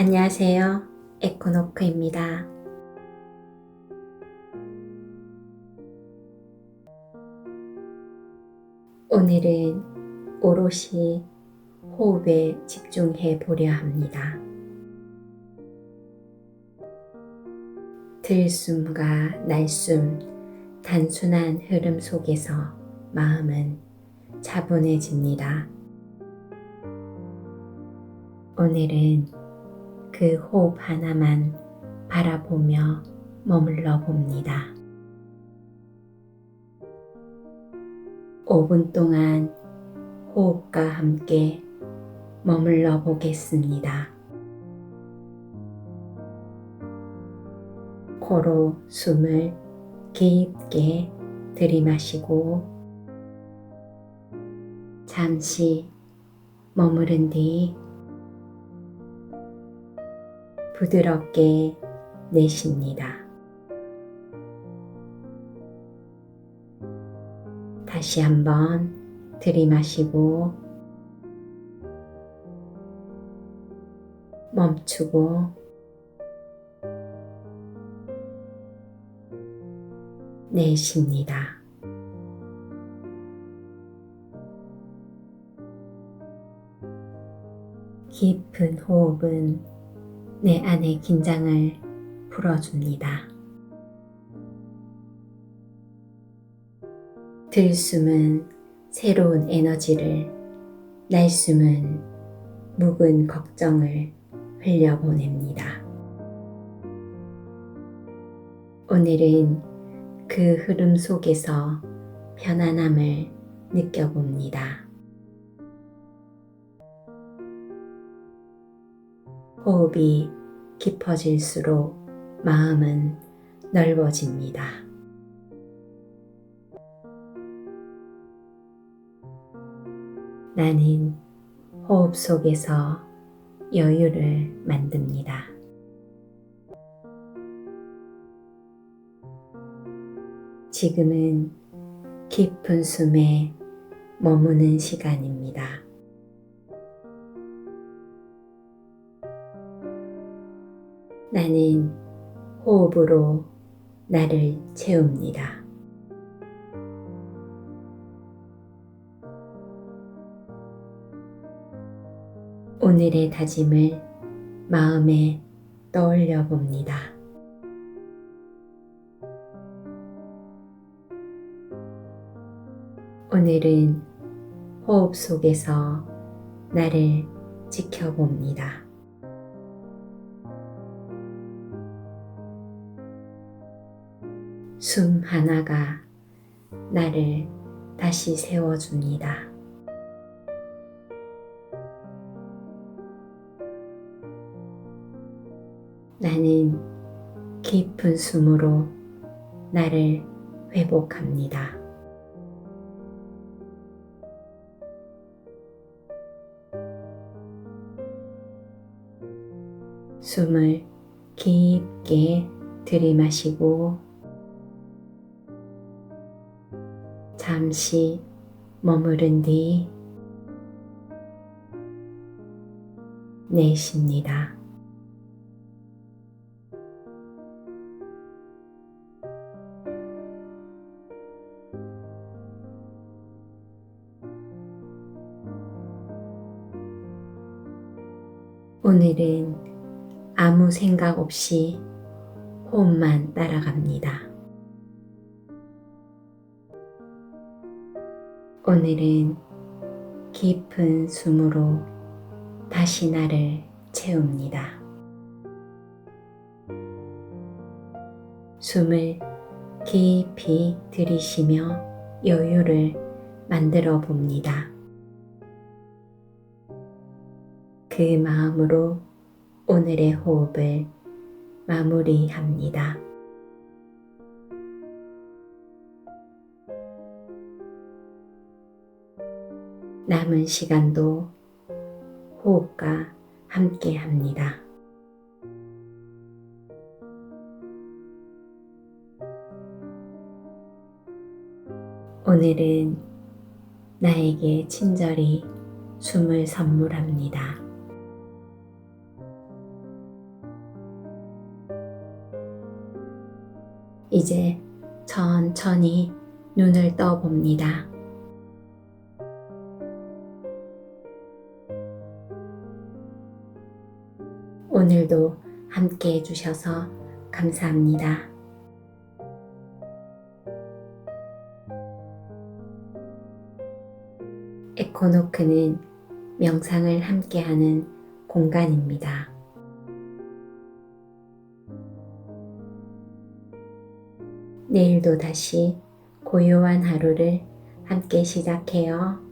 안녕하세요. 에코노크입니다. 오늘은 오롯이 호흡에 집중해 보려 합니다. 들숨과 날숨, 단순한 흐름 속에서 마음은 차분해집니다. 오늘은 그 호흡 하나만 바라보며 머물러 봅니다. 5분 동안 호흡과 함께 머물러 보겠습니다. 코로 숨을 깊게 들이마시고 잠시 머무른 뒤 부드럽게 내쉽니다. 다시 한번 들이마시고 멈추고 내쉽니다. 깊은 호흡은 내 안의 긴장을 풀어줍니다. 들숨은 새로운 에너지를, 날숨은 묵은 걱정을 흘려보냅니다. 오늘은 그 흐름 속에서 편안함을 느껴봅니다. 호흡이 깊어질수록 마음은 넓어집니다. 나는 호흡 속에서 여유를 만듭니다. 지금은 깊은 숨에 머무는 시간입니다. 나는 호흡으로 나를 채웁니다. 오늘의 다짐을 마음에 떠올려 봅니다. 오늘은 호흡 속에서 나를 지켜봅니다. 숨 하나가 나를 다시 세워줍니다. 나는 깊은 숨으로 나를 회복합니다. 숨을 깊게 들이마시고 잠시 머무른 뒤 내쉽니다. 오늘은 아무 생각 없이 호흡만 따라갑니다. 오늘은 깊은 숨으로 다시 나를 채웁니다. 숨을 깊이 들이쉬며 여유를 만들어 봅니다. 그 마음으로 오늘의 호흡을 마무리합니다. 남은 시간도 호흡과 함께 합니다. 오늘은 나에게 친절히 숨을 선물합니다. 이제 천천히 눈을 떠봅니다. 오늘도 함께 해주셔서 감사합니다. 에코노크는 명상을 함께하는 공간입니다. 내일도 다시 고요한 하루를 함께 시작해요.